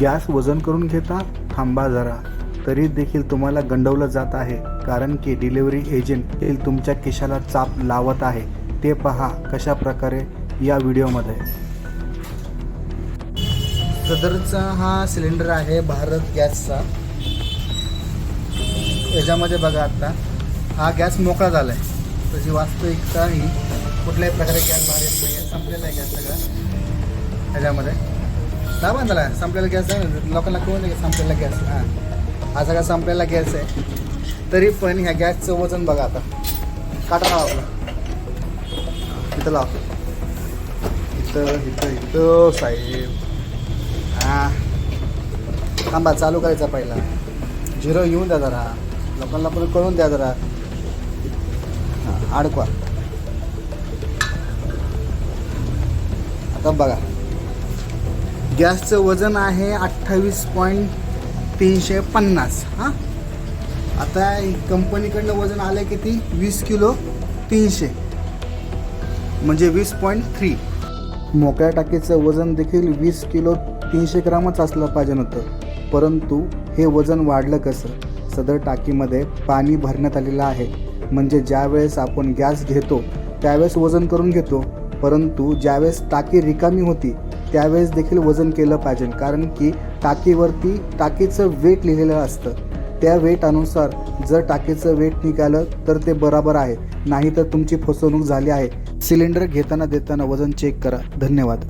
Gas वजन करून घेता? थांबा जरा. तरी देखील तुम्हाला गंडवलं जात आहे कारण की डिलिव्हरी एजंट तुमच्या खिशाला चाप लावत आहे. ते पहा कशा प्रकारे या व्हिडिओमध्ये. सदरचा हा सिलेंडर आहे भारत गॅसचा. याच्यामध्ये बघा आता हा गॅस मोकळा झाला आहे त्याची वास्तविकता ही कुठल्याही प्रकारे गॅस बाहेर येत नाही आहे संपलेला आहे गॅस सगळा. ह्याच्यामध्ये दाबा बांधला संपलेला गॅस आहे. ना, लोकांना कळून की संपलेला गॅस. हां. हा सगळा संपलेला गॅस आहे. तरी पण ह्या गॅसचं वजन बघा आता. काटा लावा आपला. इथं लाव. इथं इथं इथं साहेब. हा. थांबा चालू करायचा पहिला. झिरो येऊन द्या जरा. लोकांना पण कळून द्या जरा. हां अडकवा. आता बघा. गॅसचं वजन आहे अठ्ठावीस पॉईंट तीनशे पन्नास हां? आता कंपनीकडनं वजन आलं किती? वीस किलो तीनशे म्हणजे वीस पॉईंट थ्री. मोकळ्या टाकीचं वजन देखील वीस किलो तीनशे ग्रामच असलं पाहिजे होतं परंतु हे वजन वाढलं कसं? सदर टाकीमध्ये पाणी भरण्यात आलेलं आहे. म्हणजे ज्यावेळेस आपण गॅस घेतो त्यावेळेस वजन करून घेतो परंतु ज्यावेळेस टाकी रिकामी होती त्यावेळेस देखील वजन केलं पाहिजे. कारण की टाकीवरती टाकीचं वेट लिहिलेलं असतं. त्या वेटानुसार जर टाकीचं वेट निघालं तर ते बरोबर आहे. नाही तर तुमची फसवणूक झाली आहे. सिलेंडर घेताना देताना वजन चेक करा. धन्यवाद.